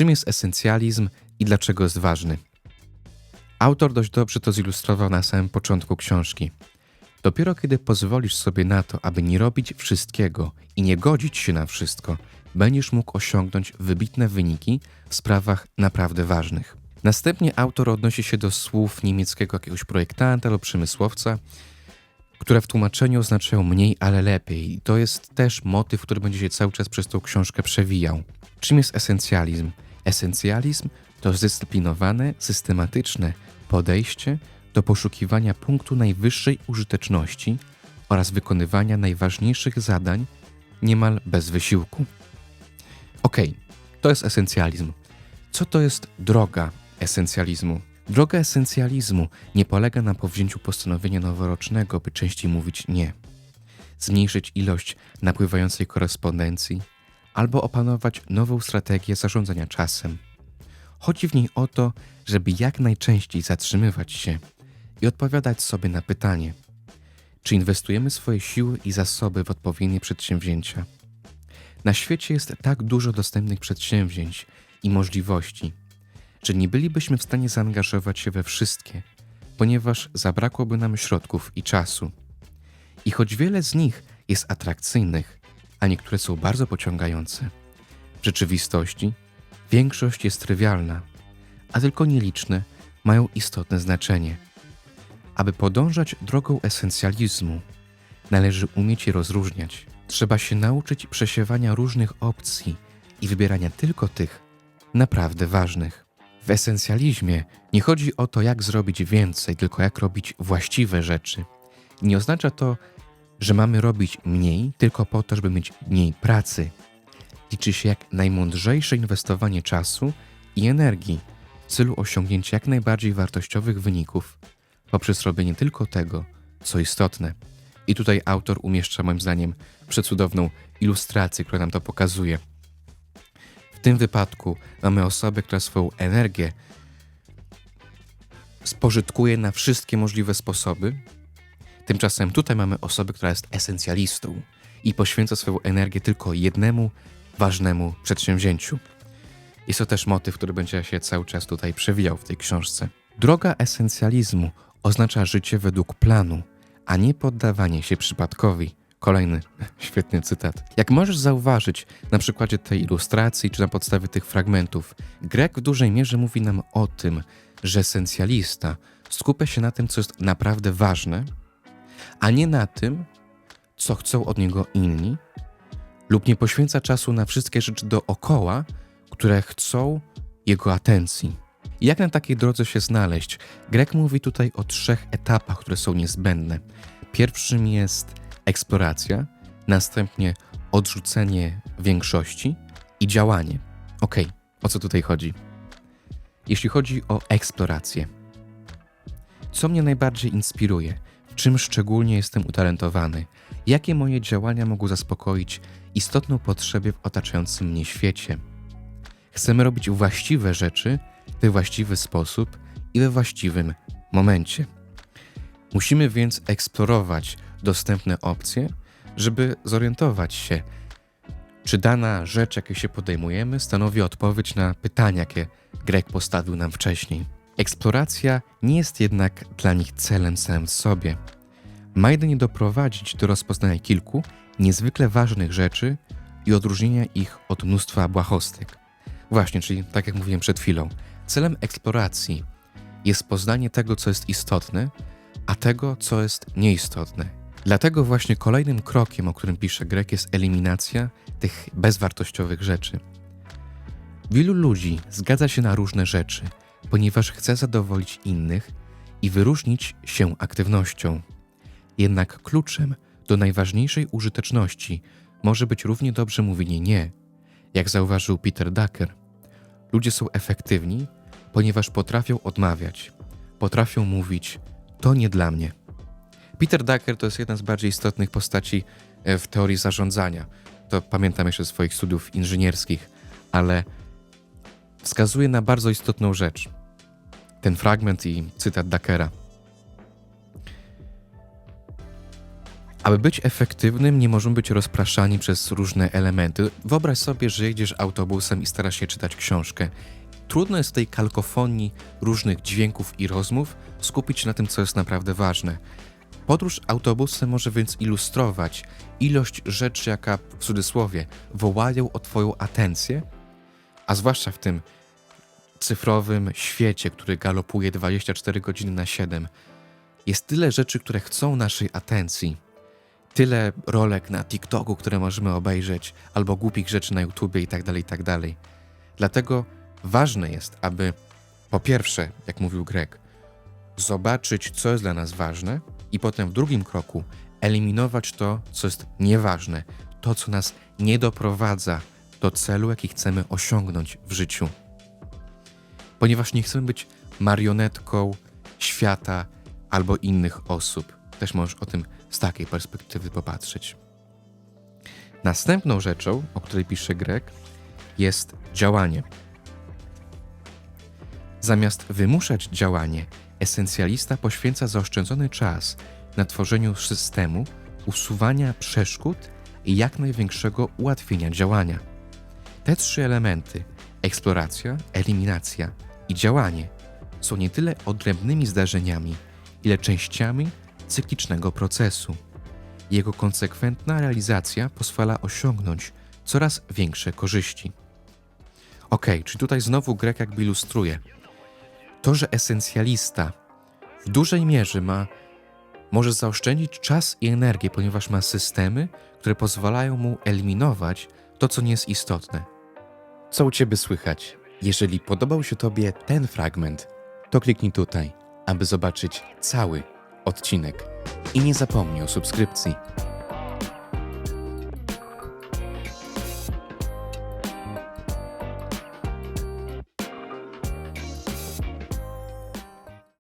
Czym jest esencjalizm i dlaczego jest ważny? Autor dość dobrze to zilustrował na samym początku książki. Dopiero kiedy pozwolisz sobie na to, aby nie robić wszystkiego i nie godzić się na wszystko, będziesz mógł osiągnąć wybitne wyniki w sprawach naprawdę ważnych. Następnie autor odnosi się do słów niemieckiego jakiegoś projektanta lub przemysłowca, które w tłumaczeniu oznaczają mniej, ale lepiej. I to jest też motyw, który będzie się cały czas przez tą książkę przewijał. Czym jest esencjalizm? Esencjalizm to zdyscyplinowane, systematyczne podejście do poszukiwania punktu najwyższej użyteczności oraz wykonywania najważniejszych zadań niemal bez wysiłku. Okej, to jest esencjalizm. Co to jest droga esencjalizmu? Droga esencjalizmu nie polega na powzięciu postanowienia noworocznego, by częściej mówić nie, zmniejszyć ilość napływającej korespondencji albo opanować nową strategię zarządzania czasem. Chodzi w niej o to, żeby jak najczęściej zatrzymywać się i odpowiadać sobie na pytanie, czy inwestujemy swoje siły i zasoby w odpowiednie przedsięwzięcia. Na świecie jest tak dużo dostępnych przedsięwzięć i możliwości, że nie bylibyśmy w stanie zaangażować się we wszystkie, ponieważ zabrakłoby nam środków i czasu. I choć wiele z nich jest atrakcyjnych, a niektóre są bardzo pociągające, w rzeczywistości większość jest trywialna, a tylko nieliczne mają istotne znaczenie. Aby podążać drogą esencjalizmu, należy umieć je rozróżniać. Trzeba się nauczyć przesiewania różnych opcji i wybierania tylko tych naprawdę ważnych. W esencjalizmie nie chodzi o to, jak zrobić więcej, tylko jak robić właściwe rzeczy. Nie oznacza to, że mamy robić mniej tylko po to, żeby mieć mniej pracy. Liczy się jak najmądrzejsze inwestowanie czasu i energii w celu osiągnięcia jak najbardziej wartościowych wyników poprzez robienie tylko tego, co istotne. I tutaj autor umieszcza moim zdaniem przecudowną ilustrację, która nam to pokazuje. W tym wypadku mamy osobę, która swoją energię spożytkuje na wszystkie możliwe sposoby. Tymczasem tutaj mamy osobę, która jest esencjalistą i poświęca swoją energię tylko jednemu ważnemu przedsięwzięciu. Jest to też motyw, który będzie się cały czas tutaj przewijał w tej książce. Droga esencjalizmu oznacza życie według planu, a nie poddawanie się przypadkowi. Kolejny świetny cytat. Jak możesz zauważyć na przykładzie tej ilustracji czy na podstawie tych fragmentów, Grek w dużej mierze mówi nam o tym, że esencjalista skupia się na tym, co jest naprawdę ważne, a nie na tym, co chcą od niego inni, lub nie poświęca czasu na wszystkie rzeczy dookoła, które chcą jego atencji. Jak na takiej drodze się znaleźć? Grek mówi tutaj o trzech etapach, które są niezbędne. Pierwszym jest eksploracja, następnie odrzucenie większości i działanie. Ok, o co tutaj chodzi? Jeśli chodzi o eksplorację, co mnie najbardziej inspiruje? Czym szczególnie jestem utalentowany? Jakie moje działania mogą zaspokoić istotną potrzebę w otaczającym mnie świecie? Chcemy robić właściwe rzeczy we właściwy sposób i we właściwym momencie. Musimy więc eksplorować dostępne opcje, żeby zorientować się, czy dana rzecz, jakiej się podejmujemy, stanowi odpowiedź na pytania, jakie Grek postawił nam wcześniej. Eksploracja nie jest jednak dla nich celem samym w sobie. Ma jedynie doprowadzić do rozpoznania kilku niezwykle ważnych rzeczy i odróżnienia ich od mnóstwa błahostek. Właśnie, czyli tak jak mówiłem przed chwilą, celem eksploracji jest poznanie tego, co jest istotne, a tego, co jest nieistotne. Dlatego właśnie kolejnym krokiem, o którym pisze Grek, jest eliminacja tych bezwartościowych rzeczy. Wielu ludzi zgadza się na różne rzeczy, ponieważ chce zadowolić innych i wyróżnić się aktywnością. Jednak kluczem do najważniejszej użyteczności może być równie dobrze mówienie nie. Jak zauważył Peter Ducker, ludzie są efektywni, ponieważ potrafią odmawiać, potrafią mówić to nie dla mnie. Peter Ducker to jest jedna z bardziej istotnych postaci e, w teorii zarządzania. To pamiętam jeszcze z swoich studiów inżynierskich, ale wskazuje na bardzo istotną rzecz. Ten fragment i cytat Duckera. Aby być efektywnym, nie możemy być rozpraszani przez różne elementy. Wyobraź sobie, że jedziesz autobusem i starasz się czytać książkę. Trudno jest w tej kalkofonii różnych dźwięków i rozmów skupić się na tym, co jest naprawdę ważne. Podróż autobusem może więc ilustrować ilość rzeczy, jaka w cudzysłowie wołają o Twoją atencję, a zwłaszcza w tym cyfrowym świecie, który galopuje 24 godziny na 7. Jest tyle rzeczy, które chcą naszej atencji. Tyle rolek na TikToku, które możemy obejrzeć, albo głupich rzeczy na YouTubie itd., itd. Dlatego ważne jest, aby po pierwsze, jak mówił Greg, zobaczyć, co jest dla nas ważne, i potem w drugim kroku eliminować to, co jest nieważne, to, co nas nie doprowadza do celu, jaki chcemy osiągnąć w życiu. Ponieważ nie chcemy być marionetką świata albo innych osób. Też możesz o tym z takiej perspektywy popatrzeć. Następną rzeczą, o której pisze Greg, jest działanie. Zamiast wymuszać działanie, esencjalista poświęca zaoszczędzony czas na tworzeniu systemu usuwania przeszkód i jak największego ułatwienia działania. Te trzy elementy eksploracja, eliminacja i działanie są nie tyle odrębnymi zdarzeniami, ile częściami cyklicznego procesu. Jego konsekwentna realizacja pozwala osiągnąć coraz większe korzyści. Ok, czyli tutaj znowu Grek jakby ilustruje. To, że esencjalista w dużej mierze ma, może zaoszczędzić czas i energię, ponieważ ma systemy, które pozwalają mu eliminować to, co nie jest istotne. Co u Ciebie słychać? Jeżeli podobał się Tobie ten fragment, to kliknij tutaj, aby zobaczyć cały odcinek. I nie zapomnij o subskrypcji.